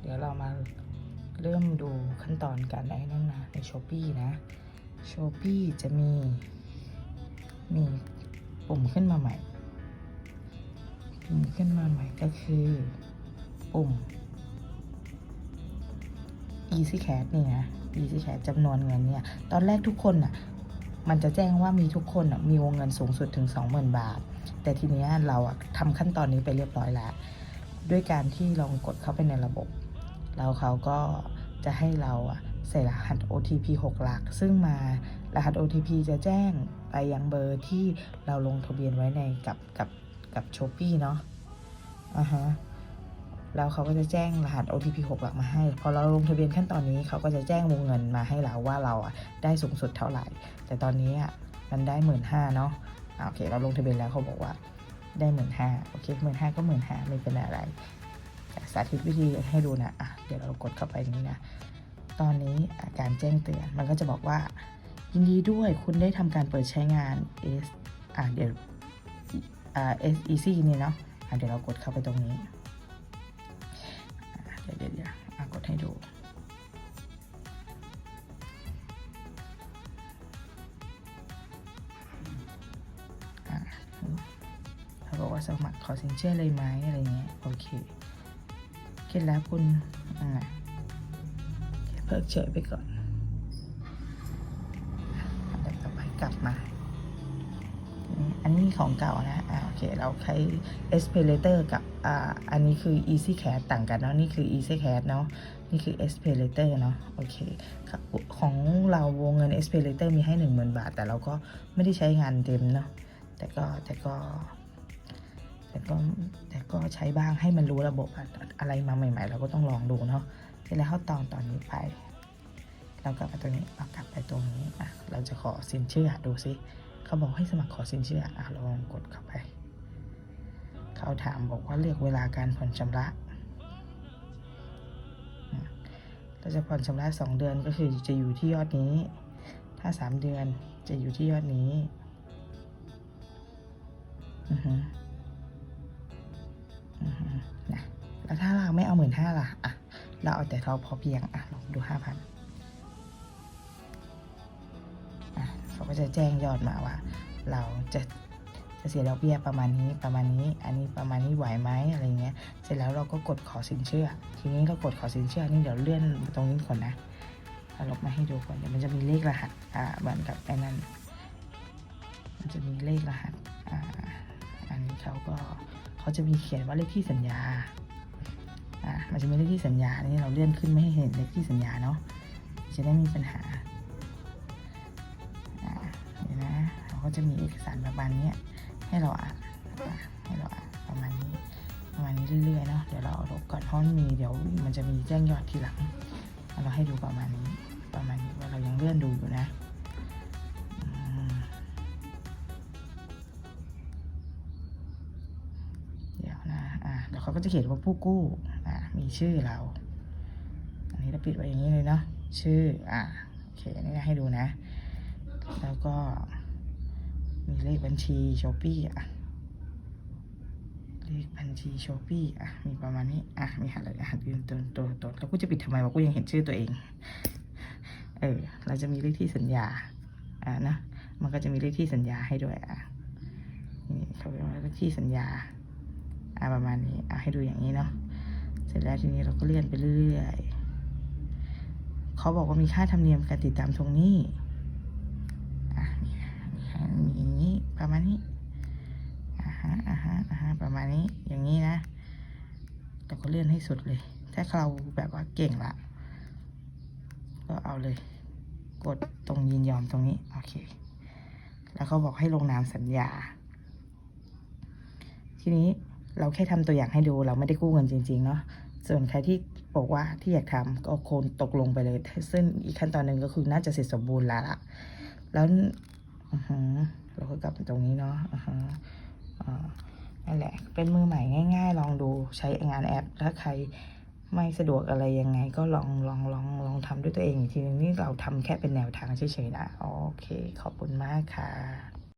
เดี๋ยวเรามาเริ่มดูขั้นตอนการไอ้นั่นนะในช้อปปี้นะช้อปปี้จะมี มีปุ่มขึ้นมาใหม่ ปุ่มขึ้นมาใหม่ก็คือ ปุ่ม Easy Cash นี่นะ Easy Cash จำนวนเงินเนี่ย ตอนแรกทุกคนน่ะมันจะแจ้งว่ามีทุกคนมีวงเงินสูงสุดถึง 20,000 บาท แต่ทีเนี้ยเราอะทำขั้นตอนนี้ไปเรียบร้อยแล้ว ด้วยการที่ลองกดเข้าไปในระบบ แล้วเขาก็จะให้เราอะใส่รหัส OTP 6 หลัก ซึ่งมารหัส OTP จะแจ้งไปยังเบอร์ที่เราลงทะเบียนไว้ในกับกับกับ s h o p e e เนาะอ่าฮะแล้วเขาก็จะแจ้งรหัส OTP 6 หลักมาให้ พอเราลงทะเบียนขั้นตอนนี้เขาก็จะแจ้งวงเงินมาให้เราว่าเราอะได้สูงสุดเท่าไหร่ แต่ตอนนี้อะมันได้หมื่นห้าเนาะอะโอเค เราลงทะเบียนแล้วเขาบอกว่า ได้หมื่นห้าโอเคหมื่นห้าก็หมื่นห้าไม่เป็นอะไรสาธิตวิธีให้ดูนะอะเดี๋ยวเรากดเข้าไปนี้นะ ตอนนี้อาการแจ้งเตือนมันก็จะบอกว่า ยินดีด้วยคุณได้ทำการเปิดใช้งาน S อะเดี๋ยวอ่า S Easy นี่เนาะอะเดี๋ยวเรากดเข้าไปตรงนี้เดี๋ยวเดี๋ยวเดี๋ยวอะกดให้ดู สมัครขอสินเชื่อเลยไหมอะไรเงี้ยโอเคเคล็ดลับคุณอ่าเพิกเฉยไปก่อนเดี๋ยวต่อไปกลับมา อันนี้ของเก่านะอ่าโอเค เราใช้ e s p a l a t o r กับอ่าอันนี้คือ Easy Cash ต่างกันเนาะ นี่คือ Easy Cash เนาะ นี่คือ e s p a l a t o r เนาะ โอเคของเราวงเงิน e s p a l a t o r มีให้ 10,000 บาท แต่เราก็ไม่ได้ใช้งานเต็มเนาะ แต่ก็แต่ก็ แต่ก็แต่ก็ใช้บ้างให้มันรู้ระบบอะไรมาใหม่ ๆ เราก็ต้องลองดูเนาะเสร็จแล้วเข้าตอนตอนนี้ไป เรากลับมาตรงนี้เรากลับไปตรงนี้อะเราจะขอสินเชื่อดูซิเขาบอกให้สมัครขอสินเชื่ออะเราลองกดเข้าไป เขาถามบอกว่าเลือกเวลาการผ่อนชำระเราจะผ่อนชำระสองเดือนก็คือจะอยู่ที่ยอดนี้ ถ้าสามเดือนจะอยู่ที่ยอดนี้ อือฮึ หมื่นห้าล่ะอะเราเอาแต่เราพอเพียงอะลองดูห้าพันอะเขาก็จะแจ้งยอดมาว่า เราจะจะเสียดอกเบี้ยประมาณนี้ประมาณนี้ อันนี้ประมาณนี้ไหวไหมอะไรเงี้ย เสร็จแล้วเราก็กดขอสินเชื่อ ทีนี้เรากดขอสินเชื่อนี่เดี๋ยวเลื่อนตรงนี้ก่อนนะเอาลบมาให้ดูก่อนเดี๋ยวมันจะมีเลขรหัสอ่าเหมือนกับไอ้นั่นมันจะมีเลขรหัสอ่าอันนี้เขาก็เขาจะมีเขียนว่าเลขที่สัญญา อ่ามันจะมีเลขที่สัญญานี่เราเลื่อนขึ้นไม่ให้เห็นเลขที่สัญญาเนาะจะได้ไมมีปัญหาอ่าเดี๋ยวนะเขาก็จะมีเอกสารประมาณนี้ให้เราอ่านอะให้เราอ่านประมาณนี้ประมาณนี้เรื่อยๆเนาะเดี๋ยวเราลบก่อนเพราะมันมีเดี๋ยวมันจะมีแจ้งยอดทีหลังเราให้ดูประมาณนี้ประมาณนี้ว่าเรายังเลื่อนดูอยู่นะเดี๋ยวนะอ่าเดี๋ยวเขาก็จะเขียนว่าผู้กู้ มีชื่อเรา อันนี้เราปิดไว้อย่างนี้เลยเนาะ ชื่อ อ่าโอเค นี่ให้ดูนะ แล้วก็ มีเลขบัญชีโชปี้อะ เลขบัญชีโชปี้อะ มีประมาณนี้ อะ มีหัดเลยหัดยืนตัวตัวตัวแล้วกูจะปิดทำไมวะกูยังเห็นชื่อตัวเอง เออ เราจะมีเลขที่สัญญา อ่านะ มันก็จะมีเลขที่สัญญาให้ด้วยอะนี่เขาเรียกว่าเลขที่สัญญาอะประมาณนี้อะให้ดูอย่างนี้เนาะ เสร็จแล้วทีนี้เราก็เลื่อนไปเรื่อยเขาบอกว่ามีค่าธรรมเนียมการติดตามทวงหนี้อะมีมีอย่างนี้ประมาณนี้อ่าฮะอ่าฮะอ่าฮะประมาณนี้อย่างนี้นะแต่ก็เลื่อนให้สุดเลย ถ้าเราแบบว่าเก่งละก็เอาเลย กดตรงยินยอมตรงนี้โอเค แล้วเขาบอกให้ลงนามสัญญา ทีนี้เราแค่ทำตัวอย่างให้ดูเราไม่ได้กู้เงินจริง ๆ เนาะ ส่วนใครที่บอกว่าที่อยากทำก็โคนตกลงไปเลย ซึ่งอีกขั้นตอนหนึ่งก็คือน่าจะเสร็จสมบูรณ์แล้วล่ะแล้วเราก็กลับตรงนี้เนาะอ่านั่นแหละ เป็นมือใหม่ง่าย ๆ ลองดูใช้งานแอป ถ้าใครไม่สะดวกอะไรยังไง ก็ลองลองลองลองทำด้วยตัวเองอีกทีนึงนี่เราทำแค่เป็นแนวทางเฉยๆนะ โอเค ขอบคุณมากค่ะ